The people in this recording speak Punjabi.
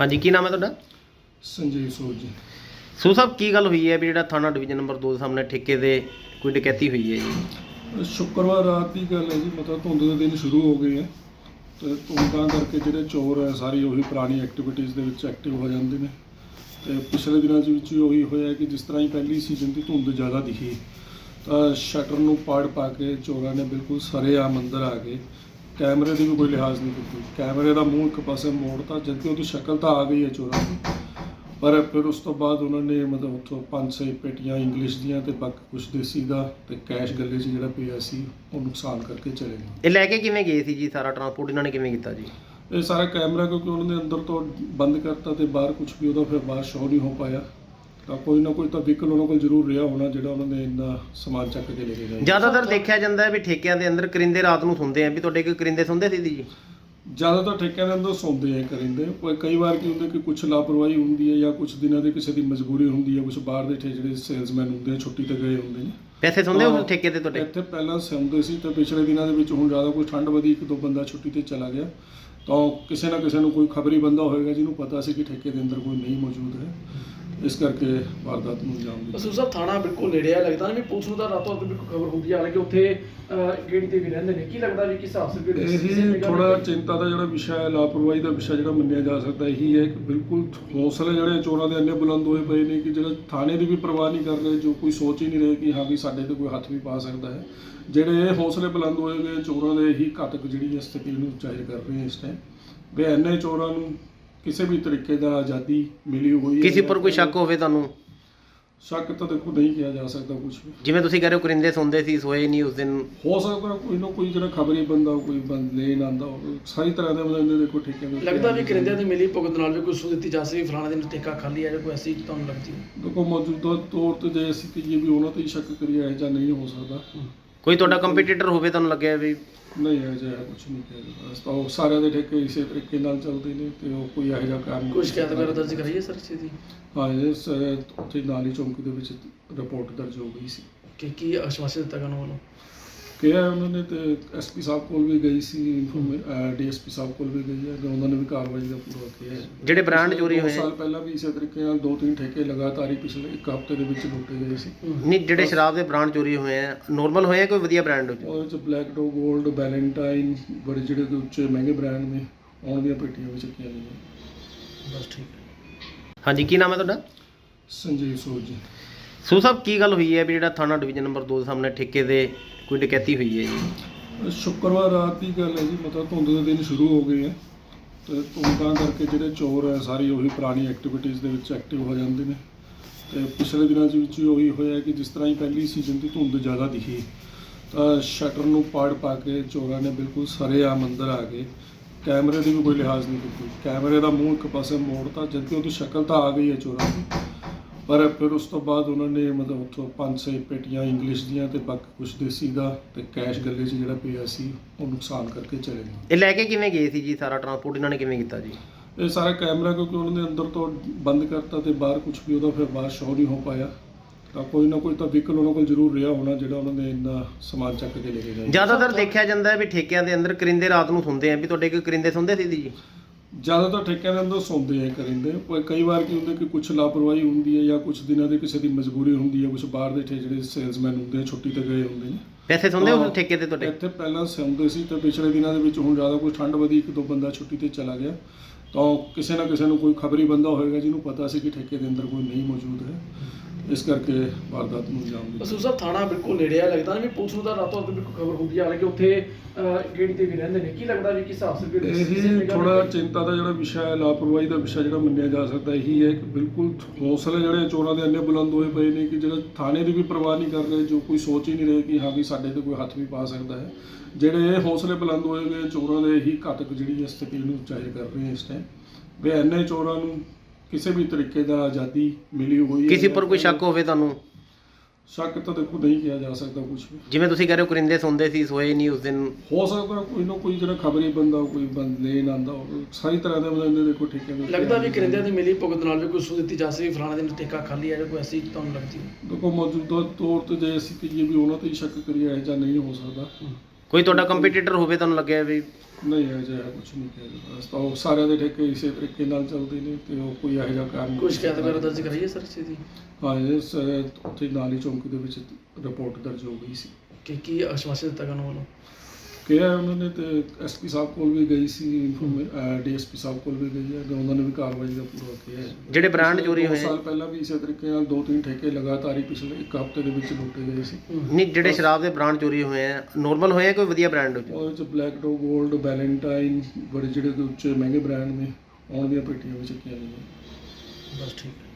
ਹਾਂਜੀ ਕੀ ਨਾਮ ਹੈ ਤੁਹਾਡਾ? ਸੰਜੀਵ ਸੂਦ ਜੀ। ਸੂ ਸਾਹਿਬ ਕੀ ਗੱਲ ਹੋਈ ਹੈ ਵੀ ਜਿਹੜਾ ਥਾਣਾ ਡਿਵੀਜ਼ਨ ਨੰਬਰ 2 ਦੇ ਸਾਹਮਣੇ ਠੇਕੇ ਦੇ ਕੋਈ ਡਕੈਤੀ ਹੋਈ ਹੈ ਜੀ? ਸ਼ੁੱਕਰਵਾਰ ਰਾਤ ਦੀ ਗੱਲ ਹੈ ਜੀ ਮਤਲਬ ਧੁੰਦ ਦੇ ਦਿਨ ਸ਼ੁਰੂ ਹੋ ਗਏ ਹੈ। ਤੇ ਧੁੰਦਾਂ ਕਰਕੇ ਜਿਹੜੇ ਚੋਰ ਹੈ ਸਾਰੀ ਉਹੀ ਪੁਰਾਣੀ ਐਕਟੀਵਿਟੀਜ਼ ਦੇ ਵਿੱਚ ਐਕਟਿਵ ਹੋ ਜਾਂਦੇ ਨੇ। ਤੇ ਪਿਛਲੇ ਦਿਨਾਂ ਦੇ ਵਿੱਚ ਵੀ ਉਹੀ ਹੋਇਆ ਕਿ ਜਿਸ ਤਰ੍ਹਾਂ ਹੀ ਪਹਿਲੀ ਸੀਜ਼ਨ ਦੀ ਧੁੰਦ ਜ਼ਿਆਦਾ ਦਿਖੀ। ਤਾਂ ਸ਼ਟਰ ਨੂੰ ਪਾੜ ਪਾ ਕੇ ਚੋਰਾਂ ਨੇ ਬਿਲਕੁਲ ਸਰੇਆਮ ਅੰਦਰ ਆ ਕੇ ਕੈਮਰੇ ਦੀ ਵੀ ਕੋਈ ਲਿਹਾਜ਼ ਨਹੀਂ ਕੀਤੀ। ਕੈਮਰੇ ਦਾ ਮੂੰਹ ਇੱਕ ਪਾਸੇ ਮੋੜਤਾ ਜਦਕਿ ਉਹਦੀ ਸ਼ਕਲ ਤਾਂ ਆ ਗਈ ਹੈ ਚੋਰਾਂ ਦੀ। ਪਰ ਫਿਰ ਉਸ ਤੋਂ ਬਾਅਦ ਉਹਨਾਂ ਨੇ ਮਤਲਬ ਉੱਥੋਂ ਪੰਜ ਛੇ ਪੇਟੀਆਂ ਇੰਗਲਿਸ਼ ਦੀਆਂ ਤੇ ਬਾਕੀ ਕੁਝ ਦੇਸੀ ਦਾ ਤੇ ਕੈਸ਼ ਗੱਲੇ 'ਚ ਜਿਹੜਾ ਪਿਆ ਸੀ ਉਹ ਨੁਕਸਾਨ ਕਰਕੇ ਚਲੇ ਗਏ। ਇਹ ਲੈ ਕੇ ਕਿਵੇਂ ਗਏ ਸੀ ਜੀ? ਸਾਰਾ ਟਰਾਂਸਪੋਰਟ ਇਹਨਾਂ ਨੇ ਕਿਵੇਂ ਕੀਤਾ ਜੀ? ਇਹ ਸਾਰਾ ਕੈਮਰਾ ਕਿਉਂਕਿ ਉਹਨਾਂ ਨੇ ਅੰਦਰ ਤੋਂ ਬੰਦ ਕਰਤਾ ਤੇ ਬਾਹਰ ਕੁਝ ਵੀ ਉਹਦਾ ਫਿਰ ਬਾਹਰ ਸ਼ੋਅ ਨਹੀਂ ਹੋ ਪਾਇਆ। ਤਾਂ ਕੋਈ ਨਾ ਕੋਈ ਤਾਂ ਵਹੀਕਲ ਉਹਨਾਂ ਕੋਲ ਜ਼ਰੂਰ ਰਿਹਾ ਹੋਣਾ ਜਿਹੜਾ ਉਹਨਾਂ ਨੇ ਇੰਨਾ ਸਮਾਨ ਚੱਕ ਕੇ ਲੈ ਕੇ ਗਏ। ਜ਼ਿਆਦਾਤਰ ਦੇਖਿਆ ਜਾਂਦਾ ਹੈ ਵੀ ਠੇਕਿਆਂ ਦੇ ਅੰਦਰ ਕਰਿੰਦੇ ਰਾਤ ਨੂੰ ਸੁਣਦੇ ਆ। ਵੀ ਤੁਹਾਡੇ ਕੋਈ ਕਰਿੰਦੇ ਸੁਣਦੇ ਸੀ ਜੀ? ਜ਼ਿਆਦਾਤਰ ਠੇਕਿਆਂ ਦੇ ਅੰਦਰ ਸੌਂਦੇ ਆ ਕਰਿੰਦੇ। ਕੋਈ ਕਈ ਵਾਰ ਕੀ ਹੁੰਦਾ ਕਿ ਕੁਝ ਲਾਪਰਵਾਹੀ ਹੁੰਦੀ ਹੈ ਜਾਂ ਕੁਝ ਦਿਨਾਂ ਦੀ ਕਿਸੇ ਦੀ ਮਜਬੂਰੀ ਹੁੰਦੀ ਹੈ। ਕੁਝ ਬਾਹਰ ਦੇ ਠੇ ਜਿਹੜੇ ਸੇਲਸਮੈਨ ਹੁੰਦੇ ਆ ਛੁੱਟੀ ਤੇ ਗਏ ਹੁੰਦੇ ਨੇ। ਪੈਸੇ ਸੁਣਦੇ ਹਾਂ। ਉਸ ਠੇਕੇ ਤੇ ਤੁਹਾਡੇ? ਇੱਥੇ ਪਹਿਲਾਂ ਸੌਂਦੇ ਸੀ ਤੇ ਪਿਛਲੇ ਦਿਨਾਂ ਦੇ ਵਿੱਚ ਹੁਣ ਜ਼ਿਆਦਾ ਕੋਈ ਠੰਡ ਵਧੀ ਇੱਕ ਦੋ ਬੰਦਾ ਛੁੱਟੀ ਤੇ ਚਲਾ ਗਿਆ। ਤਾਂ ਕਿਸੇ ਨਾ ਕਿਸੇ ਨੂੰ ਕੋਈ ਖਬਰੀ ਬੰਦਾ ਹੋਏਗਾ ਜਿਹਨੂੰ ਪਤਾ ਸੀ ਕਿ ਠੇਕੇ ਦੇ ਅੰਦਰ ਕੋਈ ਨਹੀਂ ਮੌਜੂਦ ਹੈ। ਇਸ ਕਰਕੇ ਵਾਰਦਾਤ ਨੂੰ ਅੰਜਾਮ ਦਿੱਤਾ। ਅਸੂ ਸਾਹਿਬ ਥਾਣਾ ਬਿਲਕੁਲ ਨੇੜੇ ਆ ਲੱਗਦਾ ਵੀ ਪੁਲਿਸ ਨੂੰ ਤਾਂ ਰਾਤੋਂ ਰਾਤ ਬਿਲਕੁਲ ਖਬਰ ਹੁੰਦੀ ਆ। ਕਿ ਉੱਥੇ ਗੇੜੀ ਤੇ ਵੀ ਰਹਿੰਦੇ ਨੇ। ਕੀ ਲੱਗਦਾ ਵੀ ਕਿਸ ਹਿਸਾਬ ਸੇ ਇਹ ਥੋੜਾ ਚਿੰਤਾ ਦਾ ਜਿਹੜਾ ਵਿਸ਼ਾ ਹੈ ਲਾਪਰਵਾਹੀ ਦਾ ਵਿਸ਼ਾ ਜਿਹੜਾ ਮੰਨਿਆ ਜਾ ਸਕਦਾ ਇਹੀ ਹੈ ਕਿ ਬਿਲਕੁਲ ਹੌਸਲੇ ਜਿਹੜੇ ਚੋਰਾਂ ਦੇ ਇੰਨੇ ਬੁਲੰਦ ਹੋਏ ਪਏ ਨੇ ਕਿ ਜਿਹੜਾ ਥਾਣੇ ਦੀ ਵੀ ਪਰਵਾਹ ਨਹੀਂ ਕਰ ਰਹੇ ਜੋ ਕੋਈ ਸੋਚ ਹੀ ਨਹੀਂ ਰਹੇ ਕਿ ਹਾਂ ਵੀ ਸਾਡੇ ਤੇ ਕੋਈ ਹੱਥ ਵੀ ਪਾ ਸਕਦਾ ਹੈ। ਜਿਹੜੇ ਹੌਸਲੇ ਬੁਲੰਦ ਹੋਏ ਗਏ ਚੋਰਾਂ ਦੇ ਹੀ ਘਾਤਕ ਜਿਹੜੀ ਸਥਿਤੀ ਨੂੰ ਜ਼ਾਹਿਰ ਕਰ ਰਹੇ ਇਸ ਟਾਈਮ ਵੀ ਇੰਨੇ ਚੋਰਾਂ ਨੂੰ ਕਿਸੇ ਵੀ ਤਰੀਕੇ ਦਾ ਆਜ਼ਾਦੀ ਮਿਲੀ ਹੋਈ ਹੈ ਕਿਸੇ ਉੱਪਰ ਕੋਈ ਸ਼ੱਕ ਹੋਵੇ ਤੁਹਾਨੂੰ? ਸ਼ੱਕ ਤਾਂ ਦੇਖੋ ਨਹੀਂ ਕਿਹਾ ਜਾ ਸਕਦਾ ਕੁਝ ਵੀ। ਜਿਵੇਂ ਤੁਸੀਂ ਕਹਿ ਰਹੇ ਹੋ ਕਰਿੰਦੇ ਸੁਣਦੇ ਸੀ ਸੋਏ ਨਹੀਂ ਉਸ ਦਿਨ। ਹੋ ਸਕਦਾ ਕੋਈ ਨਾ ਕੋਈ ਜਿਹੜਾ ਖਬਰੀ ਬੰਦਾ ਕੋਈ ਬੰਦ ਲੈਣ ਆਂਦਾ ਹੋਵੇ ਸਾਰੀ ਤਰ੍ਹਾਂ ਦੇ ਬੰਦੇ ਦੇਖੋ ਠੇਕੇ ਦੇ ਲੱਗਦਾ ਵੀ। ਕਰਿੰਦਿਆਂ ਦੀ ਮਿਲੀ ਭੁਗਤ ਨਾਲ ਵੀ ਕੋਈ ਸੂ ਦਿੱਤੀ ਜਾ ਸਕਦੀ ਫਲਾਣਾ ਦਿਨ ਠੇਕਾ ਖਾਲੀ ਹੈ ਜਾਂ ਕੋਈ ਐਸੀ ਤੁਹਾਨੂੰ ਲੱਗਦੀ? ਹੈ ਦੇਖੋ ਮੌਜੂਦਾ ਤੌਰ ਤੇ ਜੇ ਅਸੀਂ ਕਹੀਏ ਵੀ ਉਹਨਾਂ ਤੇ ਹੀ ਸ਼ੱਕ ਕਰੀਏ ਜਾਂ ਨਹੀਂ ਹੋ ਸਕਦਾ। ਕੋਈ ਤੁਹਾਡਾ ਕੰਪੀਟੀਟਰ ਹੋਵੇ ਤੁਹਾਨੂੰ ਲੱਗਿਆ ਵੀ ਨਹੀਂ ਇਹ ਜਿਹਾ ਕੁਝ ਨਹੀਂ ਕਿਹਾ ਜਾ ਸਕਦਾ ਉਹ ਸਾਰਿਆਂ ਦੇ ਠੇਕੇ ਇਸੇ ਤਰੀਕੇ ਨਾਲ ਚੱਲਦੇ ਨੇ ਤੇ ਉਹ ਕੋਈ ਇਹੋ ਜਿਹਾ ਕੰਮ ਕੋਈ ਸ਼ਿਕਾਇਤ ਵਗੈਰਾ ਦਰਜ ਕਰਾਈ ਹੈ ਸਰ ਇਸ ਚੀਜ਼ ਦੀ? ਹਾਂ ਇਸ ਉੱਥੇ ਨਾਲ ਚੌਂਕੀ ਦੇ ਵਿੱਚ ਰਿਪੋਰਟ ਦਰਜ ਹੋ ਗਈ ਸੀ। ਕਿ ਕੀ ਆਸ਼ਵਾਸਨ ਦਿੱਤਾ ਗਿਆ ਉਹਨਾਂ ਵੱਲੋਂ? ਕਿਹਾ ਉਹਨਾਂ ਨੇ ਤੇ ਐਸਪੀ ਸਾਹਿਬ ਕੋਲ ਵੀ ਗਈ ਸੀ ਡੀਐਸਪੀ ਸਾਹਿਬ ਕੋਲ ਵੀ ਗਈ ਹੈ ਤੇ ਉਹਨਾਂ ਨੇ ਵੀ ਕਾਰਵਾਈ ਦਾ ਪੂਰਾ ਕੀਤਾ ਹੈ। ਜਿਹੜੇ ਬ੍ਰਾਂਡ ਚੋਰੀ ਦੋ ਹੋਏ ਸਾਲ ਪਹਿਲਾਂ ਵੀ ਇਸੇ ਤਰੀਕੇ ਨਾਲ ਦੋ ਤਿੰਨ ਠੇਕੇ ਲਗਾਤਾਰ ਹੀ ਪਿਛਲੇ ਇੱਕ ਹਫ਼ਤੇ ਦੇ ਵਿੱਚ ਲੁੱਟੇ ਗਏ ਸੀ। ਨਹੀਂ ਜਿਹੜੇ ਸ਼ਰਾਬ ਦੇ ਬ੍ਰਾਂਡ ਚੋਰੀ ਹੋਏ ਆ ਨਾਰਮਲ ਹੋਏ ਆ ਕੋਈ ਵਧੀਆ ਬ੍ਰਾਂਡ ਉਹਦੇ ਵਿੱਚ ਬਲੈਕ ਡੋ 골ਡ ਵੈਲੈਂਟਾਈਨ ਬੜੇ ਜਿਹੜੇ ਦੇ ਉੱਚੇ ਮਹਿੰਗੇ ਬ੍ਰਾਂਡ ਨੇ ਉਹਨਾਂ ਦੀਆਂ ਪੇਟੀਆਂ ਵਿੱਚ ਚੱਕੀਆਂ ਗਈਆਂ। ਬਸ ਠੀਕ। ਹਾਂਜੀ ਕੀ ਨਾਮ ਹੈ ਤੁਹਾਡਾ? ਸੰਜੀਵ ਸੂਦ ਜੀ। ਸੂ ਸਾਹਿਬ ਕੀ ਗੱਲ ਹੋਈ ਹੈ ਵੀ ਜਿਹੜਾ ਥਾਣਾ ਡਿਵੀਜ਼ਨ ਨੰਬਰ 2 ਦੇ ਸਾਹਮਣੇ ਠੇਕੇ ਦੇ ਕੋਈ ਡਕੈਤੀ ਹੋਈ ਹੈ ਜੀ? ਸ਼ੁੱਕਰਵਾਰ ਰਾਤ ਦੀ ਗੱਲ ਹੈ ਜੀ, ਮਤਲਬ ਧੁੰਦ ਦੇ ਦਿਨ ਸ਼ੁਰੂ ਹੋ ਗਏ ਹੈ ਤੇ ਧੁੰਦਾਂ ਕਰਕੇ ਜਿਹੜੇ ਚੋਰ ਹੈ ਸਾਰੀ ਉਹੀ ਪੁਰਾਣੀ ਐਕਟੀਵਿਟੀਜ਼ ਦੇ ਵਿੱਚ ਐਕਟਿਵ ਹੋ ਜਾਂਦੇ ਨੇ। ਤੇ ਪਿਛਲੇ ਦਿਨਾਂ ਦੇ ਵਿੱਚ ਵੀ ਉਹੀ ਹੋਇਆ ਕਿ ਜਿਸ ਤਰ੍ਹਾਂ ਹੀ ਪਹਿਲੀ ਸੀਜ਼ਨ ਦੀ ਧੁੰਦ ਜ਼ਿਆਦਾ ਦਿਖੀ। ਤਾਂ ਸ਼ਟਰ ਨੂੰ ਪਾੜ ਪਾ ਕੇ ਚੋਰਾਂ ਨੇ ਬਿਲਕੁਲ ਸਰੇਆਮ ਅੰਦਰ ਆ ਕੇ ਕੈਮਰੇ ਦੀ ਵੀ ਕੋਈ ਲਿਹਾਜ਼ ਨਹੀਂ ਕੀਤੀ। ਕੈਮਰੇ ਦਾ ਮੂੰਹ ਇੱਕ ਪਾਸੇ ਮੋੜਤਾ, ਜਦਕਿ ਉਹਦੀ ਸ਼ਕਲ ਤਾਂ ਆ ਗਈ ਹੈ ਚੋਰਾਂ ਦੀ। ਪਰ ਫਿਰ ਉਸ ਤੋਂ ਬਾਅਦ ਉਹਨਾਂ ਨੇ ਮਤਲਬ ਉੱਥੋਂ ਪੰਜ ਛੇ ਪੇਟੀਆਂ ਇੰਗਲਿਸ਼ ਦੀਆਂ ਤੇ ਬਾਕੀ ਕੁਝ ਦੇਸੀ ਦਾ ਤੇ ਕੈਸ਼ ਗੱਲੇ 'ਚ ਜਿਹੜਾ ਪਿਆ ਸੀ ਉਹ ਨੁਕਸਾਨ ਕਰਕੇ ਚਲੇ ਗਏ। ਇਹ ਲੈ ਕੇ ਕਿਵੇਂ ਗਏ ਸੀ ਜੀ ਸਾਰਾ ਟਰਾਂਸਪੋਰਟ ਇਹਨਾਂ ਨੇ ਕਿਵੇਂ ਕੀਤਾ ਜੀ? ਇਹ ਸਾਰਾ ਕੈਮਰਾ ਕਿਉਂਕਿ ਉਹਨਾਂ ਨੇ ਅੰਦਰ ਤੋਂ ਬੰਦ ਕਰਤਾ ਤੇ ਬਾਹਰ ਕੁਝ ਵੀ ਉਹਦਾ ਫਿਰ ਬਾਹਰ ਸ਼ੋਅ ਨਹੀਂ ਹੋ ਪਾਇਆ। ਤਾਂ ਕੋਈ ਨਾ ਕੋਈ ਤਾਂ ਵਹੀਕਲ ਉਹਨਾਂ ਕੋਲ ਜ਼ਰੂਰ ਰਿਹਾ ਹੋਣਾ ਜਿਹੜਾ ਉਹਨਾਂ ਨੇ ਇੰਨਾ ਸਮਾਨ ਚੱਕ ਕੇ ਲੈ ਕੇ ਗਏ। ਜ਼ਿਆਦਾਤਰ ਦੇਖਿਆ ਜਾਂਦਾ ਹੈ ਵੀ ਠੇਕਿਆਂ ਦੇ ਅੰਦਰ ਕਰਿੰਦੇ ਰਾਤ ਨੂੰ ਸੁਣਦੇ ਆ ਵੀ ਤੁਹਾਡੇ ਕੋਈ ਕਰਿੰਦੇ ਸੁਣਦੇ ਸੀ ਜੀ? ਜ਼ਿਆਦਾਤਰ ਠੇਕਿਆਂ ਦੇ ਅੰਦਰ ਸੌਂਦੇ ਆ ਕਰਿੰਦੇ ਕੋਈ ਕਈ ਵਾਰ ਕੀ ਹੁੰਦਾ ਕਿ ਕੁਝ ਲਾਪਰਵਾਹੀ ਹੁੰਦੀ ਹੈ ਜਾਂ ਕੁਝ ਦਿਨਾਂ ਦੀ ਕਿਸੇ ਦੀ ਮਜਬੂਰੀ ਹੁੰਦੀ ਹੈ ਕੁਝ ਬਾਹਰ ਦੇ ਠੇ ਜਿਹੜੇ ਸੇਲਸਮੈਨ ਹੁੰਦੇ ਆ ਛੁੱਟੀ ਤੇ ਗਏ ਹੁੰਦੇ ਨੇ। ਪੈਸੇ ਸੁਣਦੇ ਹਾਂ। ਉਸ ਠੇਕੇ ਤੇ ਤੁਹਾਡੇ? ਇੱਥੇ ਪਹਿਲਾਂ ਸੌਂਦੇ ਸੀ ਤੇ ਪਿਛਲੇ ਦਿਨਾਂ ਦੇ ਵਿੱਚ ਹੁਣ ਜ਼ਿਆਦਾ ਕੋਈ ਠੰਡ ਵਧੀ ਇੱਕ ਦੋ ਬੰਦਾ ਛੁੱਟੀ ਤੇ ਚਲਾ ਗਿਆ। ਤਾਂ ਕਿਸੇ ਨਾ ਕਿਸੇ ਨੂੰ ਕੋਈ ਖਬਰੀ ਬੰਦਾ ਹੋਏਗਾ ਜਿਹਨੂੰ ਪਤਾ ਸੀ ਕਿ ਠੇਕੇ ਦੇ ਅੰਦਰ ਕੋਈ ਨਹੀਂ ਮੌਜੂਦ ਹੈ। ਇਸ ਕਰਕੇ ਵਾਰਦਾਤ ਨੂੰ ਅੰਜਾਮ ਦਿੱਤਾ। ਅਸੂ ਸਾਹਿਬ ਥਾਣਾ ਬਿਲਕੁਲ ਨੇੜੇ ਆ ਲੱਗਦਾ ਨਾ ਵੀ ਪੁਲਿਸ ਨੂੰ ਤਾਂ ਰਾਤੋਂ ਰਾਤ ਬਿਲਕੁਲ ਖਬਰ ਹੁੰਦੀ ਆ ਕਿ ਉੱਥੇ ਗੇੜੀ ਤੇ ਵੀ ਰਹਿੰਦੇ ਨੇ। ਕੀ ਲੱਗਦਾ ਵੀ ਕਿਸ ਹਿਸਾਬ ਸੇ ਇਹ ਥੋੜਾ ਚਿੰਤਾ ਦਾ ਜਿਹੜਾ ਵਿਸ਼ਾ ਹੈ ਲਾਪਰਵਾਹੀ ਦਾ ਵਿਸ਼ਾ ਜਿਹੜਾ ਮੰਨਿਆ ਜਾ ਸਕਦਾ ਇਹੀ ਹੈ ਕਿ ਬਿਲਕੁਲ ਹੌਸਲੇ ਜਿਹੜੇ ਚੋਰਾਂ ਦੇ ਇੰਨੇ ਬੁਲੰਦ ਹੋਏ ਪਏ ਨੇ ਕਿ ਜਿਹੜਾ ਥਾਣੇ ਦੀ ਵੀ ਪਰਵਾਹ ਨਹੀਂ ਕਰ ਰਹੇ ਜੋ ਕੋਈ ਸੋਚ ਹੀ ਨਹੀਂ ਰਹੇ ਕਿ ਹਾਂ ਵੀ ਸਾਡੇ ਤੇ ਕੋਈ ਹੱਥ ਵੀ ਪਾ ਸਕਦਾ ਹੈ। ਜਿਹੜੇ ਇਹ ਹੌਸਲੇ ਬੁਲੰਦ ਹੋਏ ਗਏ ਚੋਰਾਂ ਦੇ ਹੀ ਘਾਤਕ ਜਿਹੜੀ ਹੈ ਸਥਿਤੀ ਨੂੰ ਜ਼ਾਹਿਰ ਕਰ ਰਹੇ ਇਸ ਟਾਈਮ ਵੀ ਇੰਨੇ ਚੋਰਾਂ ਨੂੰ ਕਿਸੇ ਵੀ ਤਰੀਕੇ ਦਾ ਆਜ਼ਾਦੀ ਮਿਲੀ ਹੋਈ ਹੈ ਕਿਸੇ ਉੱਪਰ ਕੋਈ ਸ਼ੱਕ ਹੋਵੇ ਤੁਹਾਨੂੰ? ਸ਼ੱਕ ਤਾਂ ਦੇਖੋ ਨਹੀਂ ਕਿਹਾ ਜਾ ਸਕਦਾ ਕੁਝ ਵੀ। ਜਿਵੇਂ ਤੁਸੀਂ ਕਹਿ ਰਹੇ ਹੋ ਕਰਿੰਦੇ ਸੁਣਦੇ ਸੀ ਸੋਏ ਨਹੀਂ ਉਸ ਦਿਨ। ਹੋ ਸਕਦਾ ਕੋਈ ਨਾ ਕੋਈ ਜਿਹੜਾ ਖਬਰੀ ਬੰਦਾ ਕੋਈ ਬੰਦ ਲੈਣ ਆਂਦਾ ਹੋਵੇ। ਸਾਰੀ ਤਰ੍ਹਾਂ ਦੇ ਬੰਦੇ ਦੇਖੋ ਠੇਕੇ ਦੇ ਉੱਤੇ ਲੱਗਦਾ ਵੀ। ਕਰਿੰਦਿਆਂ ਦੀ ਮਿਲੀ ਭੁਗਤ ਨਾਲ ਵੀ ਕੋਈ ਸੂ ਦਿੱਤੀ ਜਾ ਸਕਦੀ ਫਲਾਣਾ ਦਿਨ ਠੇਕਾ ਖਾਲੀ ਹੈ ਜਾਂ ਕੋਈ ਐਸੀ ਤੁਹਾਨੂੰ ਲੱਗਦੀ? ਹੈ ਦੇਖੋ ਮੌਜੂਦਾ ਤੌਰ ਤੇ ਜੇ ਅਸੀਂ ਕਹੀਏ ਵੀ ਉਹਨਾਂ ਤੇ ਹੀ ਸ਼ੱਕ ਕਰੀਏ ਇਹ ਜਾਂ ਨਹੀਂ ਹੋ ਸਕਦਾ। ਕੋਈ ਤੁਹਾਡਾ ਕੰਪੀਟੀਟਰ ਹੋਵੇ ਤੁਹਾਨੂੰ ਲੱਗਿਆ ਵੀ ਨਹੀਂ ਅਜੇ ਕੁਝ ਨਹੀਂ ਕਿਹਾ ਜਾਂਦਾ ਬਸ ਤਾਂ ਉਹ ਸਾਰਿਆਂ ਦੇ ਠੇਕੇ ਇਸੇ ਤਰੀਕੇ ਨਾਲ ਚੱਲਦੇ ਨੇ ਤੇ ਉਹ ਕੋਈ ਇਹੋ ਜਿਹਾ ਕਾਰਨ ਕੋਈ ਸ਼ਿਕਾਇਤ ਵਗੈਰਾ ਦਰਜ ਕਰਾਈ ਹੈ ਸਰ ਇਸ ਦੀ? ਹਾਂ ਇਸ ਉੱਥੇ ਨਾਲੀ ਚੌਂਕੀ ਦੇ ਵਿੱਚ ਰਿਪੋਰਟ ਦਰਜ ਹੋ ਗਈ ਸੀ। ਕਿ ਕੀ ਆਸ਼ਵਾਸਨ ਦਿੱਤਾ ਕਾਨੂੰਨ ਵੱਲੋਂ? ਕਿਹਾ ਉਹਨਾਂ ਨੇ ਤੇ ਐਸਪੀ ਸਾਹਿਬ ਕੋਲ ਵੀ ਗਈ ਸੀ ਡੀਐਸਪੀ ਸਾਹਿਬ ਕੋਲ ਵੀ ਗਈ ਹੈ ਤੇ ਉਹਨਾਂ ਨੇ ਵੀ ਕਾਰਵਾਈ ਦਾ ਪੂਰਾ ਕਿਹਾ ਹੈ। ਜਿਹੜੇ ਬ੍ਰਾਂਡ ਚੋਰੀ ਦੋ ਹੋਏ ਸਾਲ ਪਹਿਲਾਂ ਵੀ ਇਸੇ ਤਰੀਕੇ ਨਾਲ ਦੋ ਤਿੰਨ ਠੇਕੇ ਲਗਾਤਾਰ ਹੀ ਪਿਛਲੇ ਇੱਕ ਹਫ਼ਤੇ ਦੇ ਵਿੱਚ ਲੁੱਟੇ ਗਏ ਸੀ। ਨਹੀਂ ਜਿਹੜੇ ਸ਼ਰਾਬ ਦੇ ਬ੍ਰਾਂਡ ਚੋਰੀ ਹੋਏ ਆ ਨਾਰਮਲ ਹੋਏ ਆ ਕੋਈ ਵਧੀਆ ਬ੍ਰਾਂਡ ਉਹਦੇ ਵਿੱਚ ਬਲੈਕ ਡੋ 골ਡ ਵੈਲੈਂਟਾਈਨ ਬੜੇ ਜਿਹੜੇ ਉੱਚੇ ਮਹਿੰਗੇ ਬ੍ਰਾਂਡ ਨੇ ਆਉਣ ਦੀਆਂ ਪੇਟੀਆਂ ਵੀ ਚੱਕੀਆਂ ਗਈਆਂ। ਬਸ ਠੀਕ। ਹੈ